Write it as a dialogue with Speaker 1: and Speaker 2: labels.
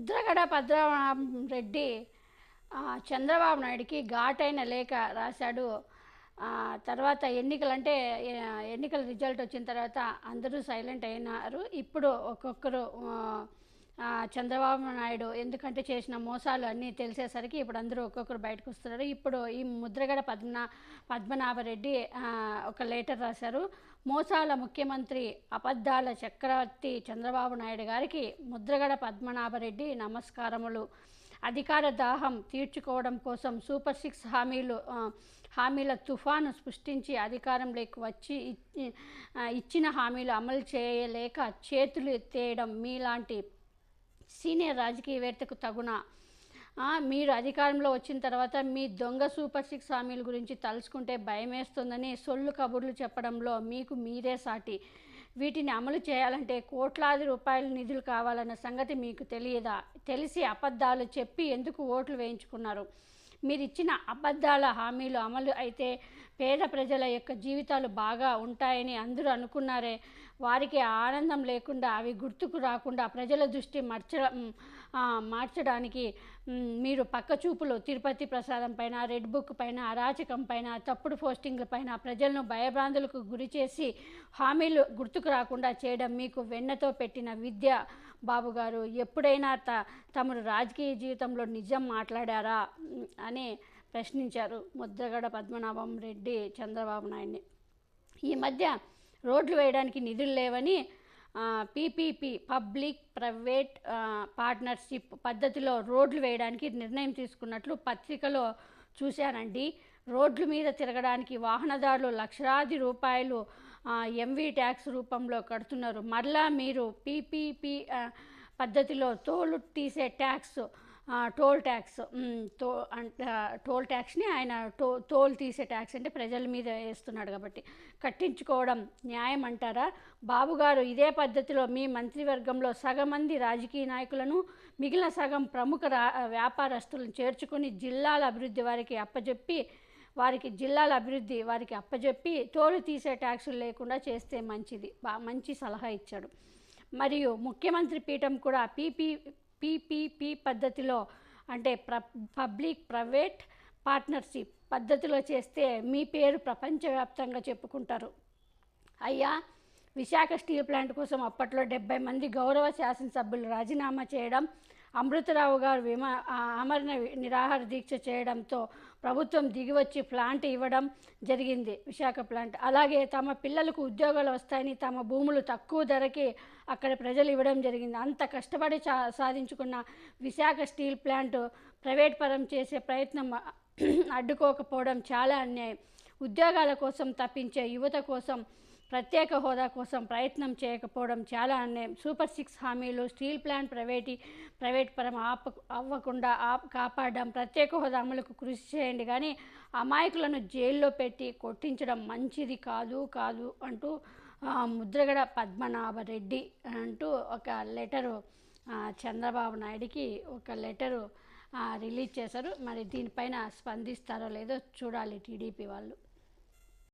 Speaker 1: ముద్రగడ రెడ్డి చంద్రబాబు నాయుడికి ఘాటైన లేఖ రాశాడు. తర్వాత ఎన్నికలంటే ఎన్నికల రిజల్ట్ వచ్చిన తర్వాత అందరూ సైలెంట్ అయినారు. ఇప్పుడు ఒక్కొక్కరు చంద్రబాబు నాయుడు ఎందుకంటే చేసిన మోసాలు అన్నీ తెలిసేసరికి ఇప్పుడు అందరూ ఒక్కొక్కరు బయటకు వస్తున్నారు. ఇప్పుడు ఈ ముద్రగడ పద్మనా పద్మనాభరెడ్డి ఒక లెటర్ రాశారు. మోసాల ముఖ్యమంత్రి అబద్ధాల చక్రవర్తి చంద్రబాబు నాయుడు గారికి ముద్రగడ పద్మనాభరెడ్డి నమస్కారములు. అధికార దాహం తీర్చుకోవడం కోసం సూపర్ సిక్స్ హామీలు హామీల తుఫాను సృష్టించి అధికారంలోకి వచ్చి ఇచ్చిన హామీలు అమలు చేయలేక చేతులు ఎత్తేయడం మీలాంటి సీనియర్ రాజకీయవేత్తకు తగున. మీరు అధికారంలో వచ్చిన తర్వాత మీ దొంగ సూపర్ సిక్స్ హామీల గురించి తలుచుకుంటే భయమేస్తుందని సొల్లు కబుర్లు చెప్పడంలో మీకు మీరే సాటి. వీటిని అమలు చేయాలంటే కోట్లాది రూపాయల నిధులు కావాలన్న సంగతి మీకు తెలియదా? తెలిసి అబద్ధాలు చెప్పి ఎందుకు ఓట్లు వేయించుకున్నారు? మీరు ఇచ్చిన అబద్ధాల హామీలు అమలు అయితే పేద ప్రజల యొక్క జీవితాలు బాగా ఉంటాయని అందరూ అనుకున్నారే. వారికి ఆనందం లేకుండా అవి గుర్తుకు రాకుండా ప్రజల దృష్టి మార్చ మార్చడానికి మీరు పక్కచూపులు తిరుపతి ప్రసాదం పైన రెడ్ బుక్ పైన అరాచకం పైన తప్పుడు పోస్టింగ్ల పైన ప్రజలను భయభ్రాంతులకు గురి చేసి హామీలు గుర్తుకు రాకుండా చేయడం మీకు వెన్నతో పెట్టిన విద్య బాబు గారు ఎప్పుడైనా త తమరు రాజకీయ జీవితంలో నిజం మాట్లాడారా? అని ప్రశ్నించారు ముద్రగడ పద్మనాభం రెడ్డి చంద్రబాబు నాయుడిని. ఈ మధ్య రోడ్లు వేయడానికి నిధులు లేవని పీపీపీ పబ్లిక్ ప్రైవేట్ పార్ట్నర్షిప్ పద్ధతిలో రోడ్లు వేయడానికి నిర్ణయం తీసుకున్నట్లు పత్రికలో చూశానండి. రోడ్ల మీద తిరగడానికి వాహనదారులు లక్షలాది రూపాయలు ఎంవి ఎంవీ ట్యాక్స్ రూపంలో కడుతున్నారు. మరలా మీరు పీపీపీ పద్ధతిలో తోలు తీసే ట్యాక్స్ టోల్ ట్యాక్స్ టో తో టోల్ ట్యాక్స్ని ఆయన టో టోల్ తీసే ట్యాక్స్ అంటే ప్రజల మీద వేస్తున్నాడు కాబట్టి. కట్టించుకోవడం న్యాయం అంటారా? బాబుగారు ఇదే పద్ధతిలో మీ మంత్రివర్గంలో సగం మంది రాజకీయ నాయకులను మిగిలిన సగం ప్రముఖ రా వ్యాపారస్తులను చేర్చుకొని జిల్లాల అభివృద్ధి వారికి అప్పజెప్పి వారికి జిల్లాల అభివృద్ధి వారికి అప్పజెప్పి తోలు తీసే ట్యాక్సులు లేకుండా చేస్తే మంచిది. బా మంచి సలహా ఇచ్చాడు. మరియు ముఖ్యమంత్రి పీఠం కూడా పీపీ పీపీపీ పద్ధతిలో అంటే ప్ర పబ్లిక్ ప్రైవేట్ పార్ట్నర్షిప్ పద్ధతిలో చేస్తే మీ పేరు ప్రపంచవ్యాప్తంగా చెప్పుకుంటారు. అయ్యా విశాఖ స్టీల్ ప్లాంట్ కోసం అప్పట్లో డెబ్బై మంది గౌరవ శాసనసభ్యులు రాజీనామా చేయడం అమృతరావు గారు విమా అమరణ ఆమరణ నిరాహార దీక్ష చేయడంతో ప్రభుత్వం దిగివచ్చి ప్లాంట్ ఇవ్వడం జరిగింది విశాఖ ప్లాంట్. అలాగే తమ పిల్లలకు ఉద్యోగాలు వస్తాయని తమ భూములు తక్కువ ధరకి అక్కడ ప్రజలు ఇవ్వడం జరిగింది. అంత కష్టపడి సాధించుకున్న విశాఖ స్టీల్ ప్లాంట్ ప్రైవేట్ పరం చేసే ప్రయత్నం అడ్డుకోకపోవడం చాలా అన్యాయం. ఉద్యోగాల కోసం తప్పించే యువత కోసం ప్రత్యేక హోదా కోసం ప్రయత్నం చేయకపోవడం చాలా అన్యాయం. సూపర్ సిక్స్ హామీలు స్టీల్ ప్లాంట్ ప్రైవేటీ ప్రైవేట్ పరం ఆప అవ్వకుండా ఆప్ కాపాడడం ప్రత్యేక హోదా అమలుకు కృషి చేయండి. కానీ అమాయకులను జైల్లో పెట్టి కొట్టించడం మంచిది కాదు కాదు అంటూ ముద్రగడ పద్మనాభరెడ్డి అంటూ ఒక లెటరు చంద్రబాబు నాయుడికి ఒక లెటరు రిలీజ్ చేశారు. మరి దీనిపైన స్పందిస్తారో లేదో చూడాలి టీడీపీ వాళ్ళు.